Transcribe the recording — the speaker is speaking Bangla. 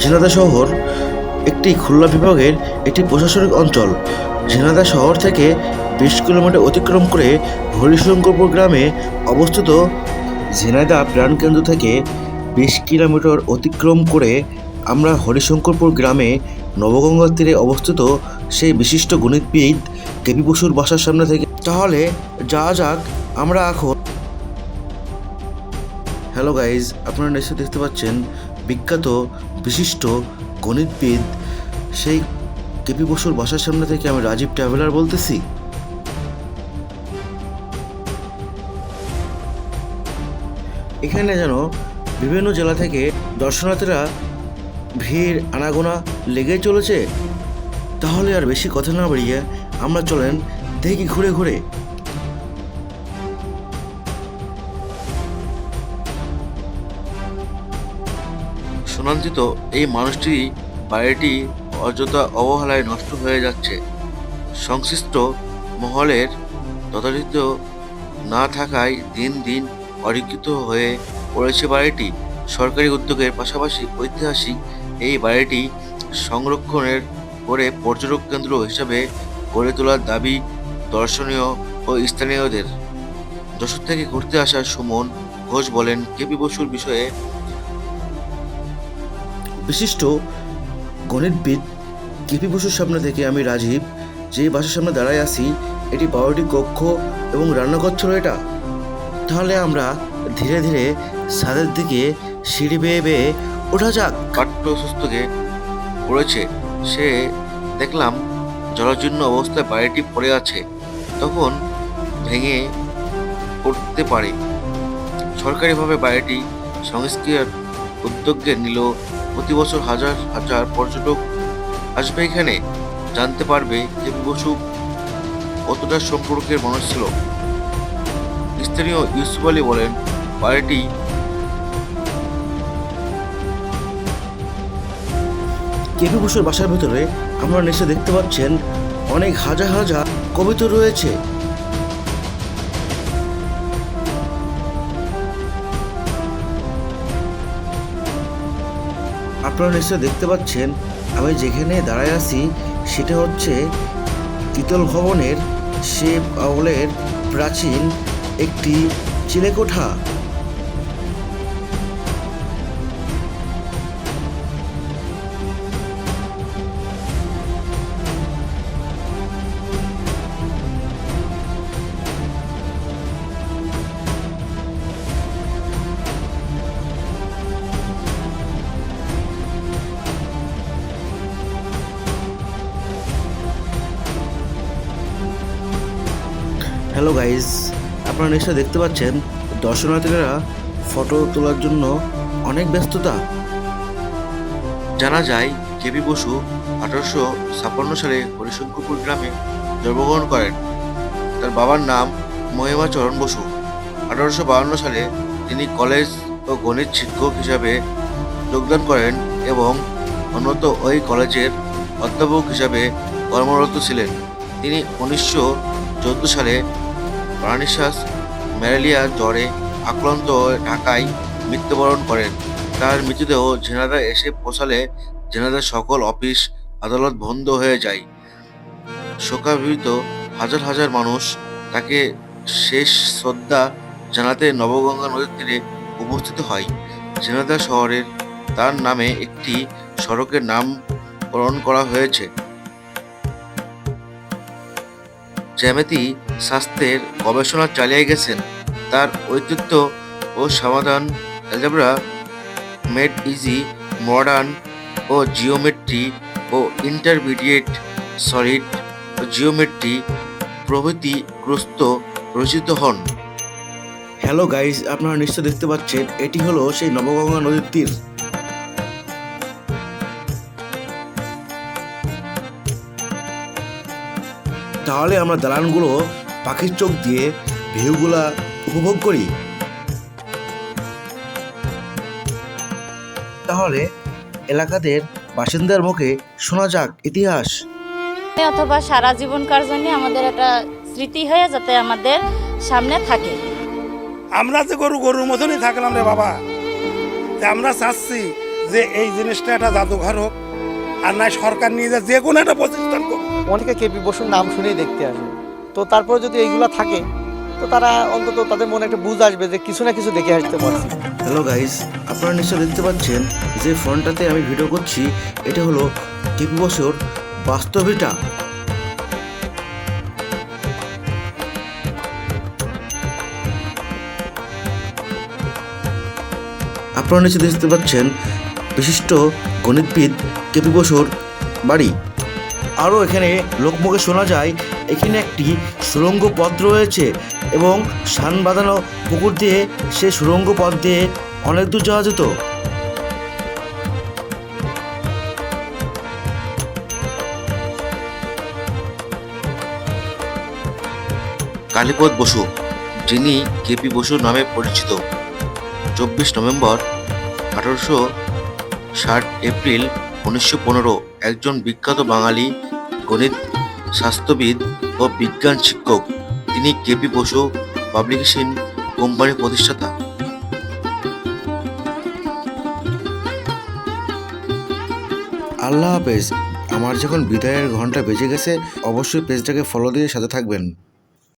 ঝিনাদা শহর একটি খুলনা বিভাগের একটি প্রশাসনিক অঞ্চল। ঝিনাদা শহর থেকে বিশ কিলোমিটার অতিক্রম করে হরিশঙ্করপুর গ্রামে অবস্থিত ঝিনাইদা প্রাণকেন্দ্র থেকে বিশ কিলোমিটার অতিক্রম করে আমরা হরিশঙ্করপুর গ্রামে নবগঙ্গার তীরে অবস্থিত সেই বিশিষ্ট গণিতবিদ কেপি বসুর বাসার সামনে থেকে। তাহলে যা যাক, আমরা এখন হ্যালো গাইজ আপনারা নিশ্চয়ই দেখতে পাচ্ছেন বিখ্যাত বিশিষ্ট গণিতবিদ সেই কেপি বসুর বাসার সামনে থেকে আমি রাজীব ট্রাভেলার বলতেছি। এখানে যেন বিভিন্ন জেলা থেকে দর্শনার্থীরা ভিড়, আনাগোনা লেগে চলেছে। তাহলে আর বেশি কথা না বাড়িয়ে আমরা চলেন দেখি ঘুরে ঘুরে। সুনন্দিত এই মানুষটি বাড়িটি অযথা অবহেলায় নষ্ট হয়ে যাচ্ছে। সংশ্লিষ্ট মহলের তথাযথ না থাকায় দিন দিন অরিক্ষিত হয়ে পড়েছে বাড়িটি। সরকারি উদ্যোগের পাশাপাশি ঐতিহাসিক এই বাড়িটি সংরক্ষণের করে পর্যটক কেন্দ্র হিসাবে গড়ে তোলার দাবি দর্শনীয় ও স্থানীয়দের। যশোর থেকে ঘুরতে আসা সুমন ঘোষ বলেন, কেপি বসুর বিষয়ে বিশিষ্ট গণিতবিদ কেপি বসুর সামনে থেকে আমি রাজীব, যে বাসার সামনে দাঁড়ায় আছি, এটি বারোটি কক্ষ এবং রান্নাঘর ছিল এটা। তাহলে আমরা ধীরে ধীরে ছাদের দিকে সিঁড়ি বেয়ে বেয়ে ওঠা যাক। পাঠ্যসুস্থকে পড়েছে, সে দেখলাম জলজীর্ণ অবস্থায় বাড়িটি পড়ে আছে, তখন ভেঙে পড়তে পারে। সরকারিভাবে বাড়িটি সংস্কার উদ্যোগে নিল প্রতি বছর হাজার হাজার পর্যটক আসবে এখানে, জানতে পারবে যে বসু কতটা সম্পর্কের মানুষ ছিল। স্থানীয় ইউসুফ আলী বলেন বাড়িটি কেপি বসুর বাসার ভেতরে আমরা নিশ্চয় দেখতে পাচ্ছেন, অনেক হাজার হাজার কবিতা রয়েছে। আপনারা নিশ্চয় দেখতে পাচ্ছেন, আমি যেখানে দাঁড়ায় আছি, সেটা হচ্ছে তিতল ভবনের সে আউলের প্রাচীন একটি চিলেকোঠা। হ্যালো গাইজ আপনারা নিশ্চয়ই দেখতে পাচ্ছেন, দর্শনার্থীরা ফটো তোলার জন্য অনেক ব্যস্ততা। জানা যায় কেবি বসু আঠারোশো ছাপ্পান্ন সালে হরিশঙ্করপুর গ্রামে জন্মগ্রহণ করেন। তার বাবার নাম মহিমাচরণ বসু। আঠারোশো বাহান্ন সালে তিনি কলেজ ও গণিত শিক্ষক হিসাবে যোগদান করেন এবং অন্যত ওই কলেজের অধ্যাপক হিসাবে কর্মরত ছিলেন। তিনি উনিশশো চোদ্দ সালে প্রাণিশ্বাস ম্যালেরিয়া, জ্বরে আক্রান্ত হয়ে ঢাকায় মৃত্যুবরণ করেন। তার মৃতদেহ ঝেনাদা এসে পৌঁছালে ঝেনাদার সকল অফিস, আদালত বন্ধ হয়ে যায়। শোকাভিত হাজার হাজার মানুষ তাকে শেষ শ্রদ্ধা জানাতে নবগঙ্গা নদীর তীরে উপস্থিত হয়। ঝেনাদা শহরের তার নামে একটি সড়কের নামকরণ করা হয়েছে। জ্যামিতি শাস্ত্রের গবেষণা চালিয়ে গেছেন। তার ঐতিহ্য ও সমাধান অ্যালজেব্রা মেড ইজি, মডার্ন ও জিওমেট্রি ও ইন্টারমিডিয়েট সলিড ও জিওমেট্রি প্রভৃতি গ্রস্ত রচিত হন। হ্যালো গাইস, আপনারা নিশ্চয় দেখতে পাচ্ছেন, এটি হলো সেই নবগঙ্গা নদীর তীর। তাহলে আমরা দালানগুলো পাখির চোখ দিয়ে ভিউগুলা উপভোগ করি। তাহলে এলাকাদের বাসিন্দার মুখে শোনা যাক ইতিহাস। অথবা সারা জীবনকার জন্য আমাদের একটা স্মৃতি হয়ে যাতে আমাদের সামনে থাকে। আমরা যে গরু গরুর মতনই থাকলাম রে বাবা। যে আমরা চাচ্ছি যে এই জিনিসটা একটা জাদুঘর হোক আর নাই সরকার নিয়ে যা যে কোনো একটা প্রতিষ্ঠান করুক। অনেকে কেপি বসুর নাম শুনেই দেখতে আসে। তো তারপরে যদি এইগুলা থাকে তো তারা অন্তত তাদের মনে একটা বুঝ আসবে যে কিছু না কিছু দেখে আসতে পারছি। হ্যালো গাইস আপনারা নিশ্চয় দেখতে পাচ্ছেন যে ফোনটাতে আমি ভিডিও করছি এটা হলো কেপি বছর বাস্তবিটা আপনারা নিশ্চয় দেখতে পাচ্ছেন বিশিষ্ট গণিতবিদ কেপি বসুর বাড়ি। আরও এখানে লোকমুখে শোনা যায়, এখানে একটি সুড়ঙ্গ পথ রয়েছে এবং সান বাঁধানো পুকুর দিয়ে সে সুড়ঙ্গ পথ দিয়ে অনেক দূর যাওয়া যেত। কালীপদ বসু, যিনি কেপি বসু নামে পরিচিত। চব্বিশ নভেম্বর আঠারোশো ষাট এপ্রিল উনিশশো পনেরো একজন বিখ্যাত বাঙালি গণিত স্বাস্থ্যবিদ ও বিজ্ঞান শিক্ষক। তিনি কেপি বসু পাবলিকেশন কোম্পানির প্রতিষ্ঠাতা। আল্লাহ হাফেজ, আমার যখন বিদায়ের ঘণ্টা বেজে গেছে, অবশ্যই পেজটাকে ফলো দিয়ে সাথে থাকবেন।